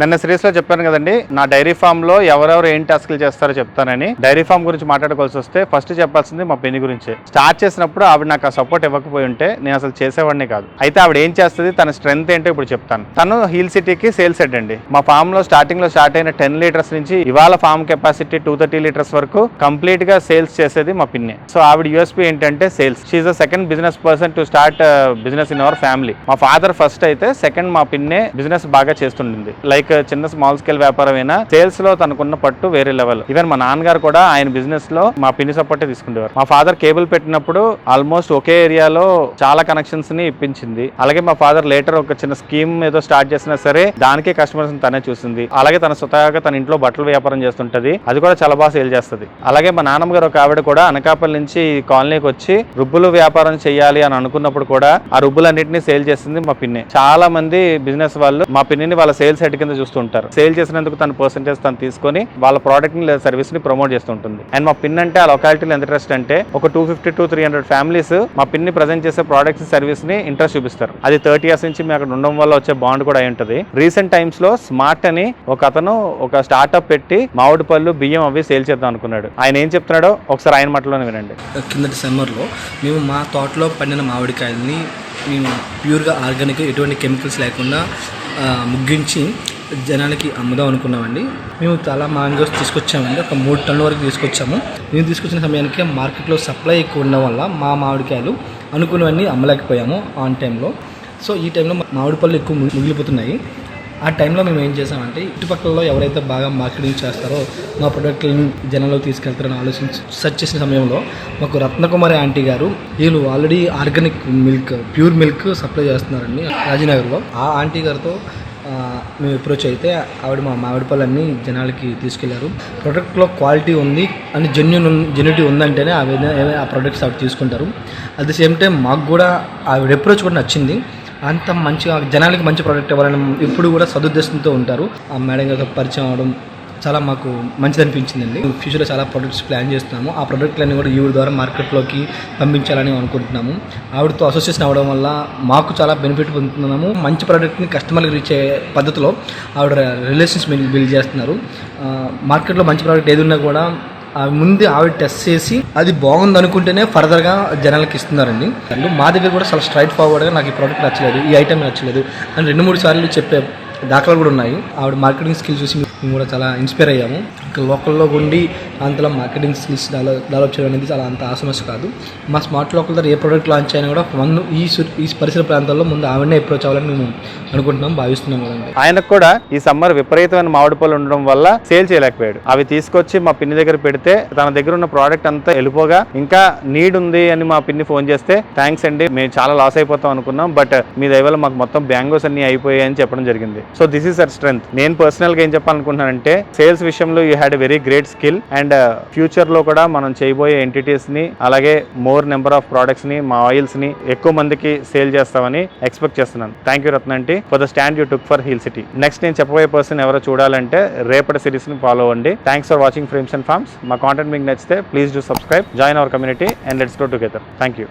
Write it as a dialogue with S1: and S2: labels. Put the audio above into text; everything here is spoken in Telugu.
S1: నిన్న సిరీస్లో చెప్పాను కదండి నా డైరీ ఫామ్లో ఎవరెవరు ఏం టాస్క్లు చేస్తారో చెప్తానని. డైరీ ఫామ్ గురించి మాట్లాడుకోవాల్సి వస్తే ఫస్ట్ చెప్పాల్సింది మా పెళ్ళి గురించి. స్టార్ట్ చేసినప్పుడు ఆవిడ నాకు ఆ సపోర్ట్ ఇవ్వకపోయి ఉంటే నేను అసలు చేసేవాడిని కాదు. అయితే ఆవిడ ఏం చేస్తుంది తన స్ట్రెంత్ ఏంటో ఇప్పుడు చెప్తాను. తను హీల్ సిటీకి సేల్స్ హెడ్ అండి. మా ఫామ్లో స్టార్టింగ్లో స్టార్ట్ అయిన టెన్ లీటర్స్ నుంచి ఇవాళ farm capacity to thirty litres వరకు కంప్లీట్గా సేల్స్ చేసేది మా పిన్ని. సో ఆవిడ యూఎస్పీ ఏంటంటే sales she the second business person to start business in our family మా ఫాదర్ ఫస్ట్ అయితే సెకండ్ మా పిన్నే బిజినెస్ బాగా చేస్తుండింది. లైక్ చిన్న స్మాల్ స్కేల్ వ్యాపారం అయినా సేల్స్లో తనకున్న పట్టు వేరే లెవెల్ ఈవెన్ మా నాన్నగారు కూడా ఆయన బిజినెస్లో మా పిన్ని సపోర్టే తీసుకునేవారు మా ఫాదర్ కేబుల్ పెట్టినప్పుడు ఆల్మోస్ట్ ఒకే ఏరియాలో చాలా కనెక్షన్స్ని ఇప్పించింది. అలాగే మా ఫాదర్ లేటర్ ఒక చిన్న స్కీమ్ ఏదో స్టార్ట్ చేసినా సరే దానికే కస్టమర్స్ తనే చూసింది. అలాగే తన స్వతహాగా తన ఇంట్లో బట్టల వ్యాపారం చేస్తుంటది. అది కూడా చాలా బాగా సేల్ చేస్తుంది. అలాగే మా నాన్నమ్మ గారు ఒక ఆవిడ కూడా అనకాపల్లి నుంచి కాలనీకి వచ్చి రుబ్బులు వ్యాపారం చేయాలి అని అనుకున్నప్పుడు కూడా ఆ రుబ్బులన్నింటినీ సేల్ చేసింది మా పిన్ని. చాలా మంది బిజినెస్ వాళ్ళు మా పిన్నిని వాళ్ళ సేల్స్ హెడ్ కింద చూస్తుంటారు. సేల్ చేసినందుకు తన పర్సంటేజ్ తను తీసుకొని వాళ్ళ ప్రోడక్ట్ని లేదా సర్వీస్ని ప్రమోట్ చేస్తుంటుంది. అండ్ మా పిన్ అంటే ఆ లొకాలిటీలో ఎంత ఇంట్రెస్ట్ అంటే ఒక two fifty to three hundred families మా పిన్ని ప్రజెంట్ చేసే ప్రోడక్ట్స్ సర్వీస్ని ఇంట్రెస్ట్ చూపిస్తారు. అది థర్టీ ఇయర్స్ నుంచి మేము అక్కడ ఉండడం వల్ల వచ్చే బాండ్ కూడా అయి ఉంటుంది. రీసెంట్ టైమ్స్లో స్మార్ట్ అని ఒక అతను ఒక స్టార్ట్అప్ పెట్టి మామిడి పళ్ళు బియ్యం అవి సేల్ చేద్దాం అనుకున్నాడు. ఆయన ఏం చెప్తున్నాడో ఒకసారి ఆయన మాటలోనే వినండి.
S2: కిందటి సమ్మర్లో మేము మా తోటలో పండిన మామిడికాయల్ని మేము ప్యూర్గా ఆర్గానిక్ ఎటువంటి కెమికల్స్ లేకుండా ముగ్గించి జనాలకి అమ్ముదాం అనుకున్నామండి. మేము చాలా మ్యాంగోస్ తీసుకొచ్చామండి. ఒక మూడు టన్నుల వరకు తీసుకొచ్చాము. మేము తీసుకొచ్చిన సమయానికి మార్కెట్లో సప్లై ఎక్కువ ఉండడం వల్ల మా మామిడికాయలు అనుకున్నవన్నీ అమ్మలేకపోయాము ఆన్ టైంలో సో ఈ టైంలో మామిడి పళ్ళు ఎక్కువ మిగిలిపోతున్నాయి. ఆ టైంలో మేము ఏం చేసామంటే ఇటుపక్కలలో ఎవరైతే బాగా మార్కెటింగ్ చేస్తారో మా ప్రొడక్ట్ని జనంలో తీసుకెళ్తారని ఆలోచించి సెర్చ్ చేసిన సమయంలో మాకు రత్నకుమారి ఆంటీ గారు వీళ్ళు already organic milk pure milk supply చేస్తున్నారండి రాజీనగర్లో. ఆ ఆంటీ గారితో మేము అప్రోచ్ అయితే ఆవిడ మా మామిడి పళ్ళన్నీ జనాలకి తీసుకెళ్ళారు. ప్రొడక్ట్లో క్వాలిటీ ఉంది అని జెన్యున్ జెన్యుటీ ఉందంటేనే ఆ విధంగా ఆ ప్రొడక్ట్స్ ఆవిడ తీసుకుంటారు. అట్ ది సేమ్ టైం మాకు కూడా ఆవిడ అప్రోచ్ కూడా నచ్చింది. అంత మంచిగా జనాలకి మంచి ప్రోడక్ట్ ఇవ్వాలని ఎప్పుడు కూడా సదుద్దేశంతో ఉంటారు. ఆ మేడం గారితో పరిచయం అవడం చాలా మాకు మంచిది అనిపించిందండి. ఫ్యూచర్లో చాలా ప్రొడక్ట్స్ ప్లాన్ చేస్తున్నాము. ఆ ప్రొడక్ట్లన్నీ కూడా ఈవిడ ద్వారా మార్కెట్లోకి పంపించాలని అనుకుంటున్నాము. ఆవిడతో అసోసియేషన్ అవ్వడం వల్ల మాకు చాలా బెనిఫిట్ పొందుతున్నాము. మంచి ప్రోడక్ట్ని కస్టమర్కి రీచ్ అయ్యే పద్ధతిలో ఆవిడ రిలేషన్స్ బిల్డ్ చేస్తున్నారు. మార్కెట్లో మంచి ప్రోడక్ట్ ఏది ఉన్నా కూడా ఆ ముందు ఆవిడ టెస్ట్ చేసి అది బాగుంది అనుకుంటేనే ఫర్దర్గా జనాలకి ఇస్తున్నారండి. అండ్ మా దగ్గర కూడా చాలా స్ట్రైట్ ఫార్వర్డ్గా నాకు ఈ ప్రోడక్ట్ నచ్చలేదు ఈ ఐటమ్ నచ్చలేదు అని రెండు మూడు సార్లు చెప్పే దాఖలాలు కూడా ఉన్నాయి. ఆవిడ మార్కెటింగ్ స్కిల్ చూసి మేము కూడా చాలా ఇన్స్పైర్ అయ్యాము. ఇంకా లోకల్లో ఉండి అంతలో మార్కెటింగ్ స్కిల్స్ డెవలప్ డెవలప్ చేయడం అనేది చాలా అంత ఆసమస్య కాదు. మా స్మార్ట్ లోకల్ దగ్గర ఏ ప్రోడక్ట్ లాంచ్ అయినా కూడా వన్ ఈ ఈ పరిసర ప్రాంతాల్లో ముందు ఆవిడనే అప్రోచ్ అవ్వాలని మేము అనుకుంటున్నాం భావిస్తున్నాం కదండి
S1: ఆయనకు కూడా ఈ సమ్మర్ విపరీతమైన మామిడి పళ్ళు ఉండడం వల్ల సేల్ చేయలేకపోయాడు. అవి తీసుకొచ్చి మా పిన్ని దగ్గర పెడితే తన దగ్గర ఉన్న ప్రోడక్ట్ అంతా వెళ్ళిపోగా ఇంకా నీడ్ ఉంది అని మా పిన్ని ఫోన్ చేస్తే థ్యాంక్స్ అండి మేము చాలా లాస్ అయిపోతాం అనుకున్నాం బట్ మీ దయవల్ల మాకు మొత్తం బ్యాంగోస్ అన్ని అయిపోయాయి అని చెప్పడం జరిగింది. So this is our strength నేను పర్సనల్గా ఏం చెప్పాలను చెప్పాలనుకుంటున్నానంటే సేల్స్ విషయంలో you had very great skill and ఫ్యూచర్లో కూడా మనం చేయబోయే ఎంటిటీస్ని అలాగే మోర్ నెంబర్ ఆఫ్ ప్రోడక్ట్స్ని మా ఆయిల్స్ని ఎక్కువ మందికి సేల్ చేస్తామని ఎక్స్పెక్ట్ చేస్తున్నాను. Thank you రత్నంటి for the stand you took for heal city next నేను చెప్పబోయే పర్సన్ ఎవరో చూడాలంటే రేపటి సిరీస్ని ఫాలో అవ్వండి. Thanks for watching frames and farms మా కాంటెంట్ మీకు నచ్చితే please do subscribe join our community and let's go together thank you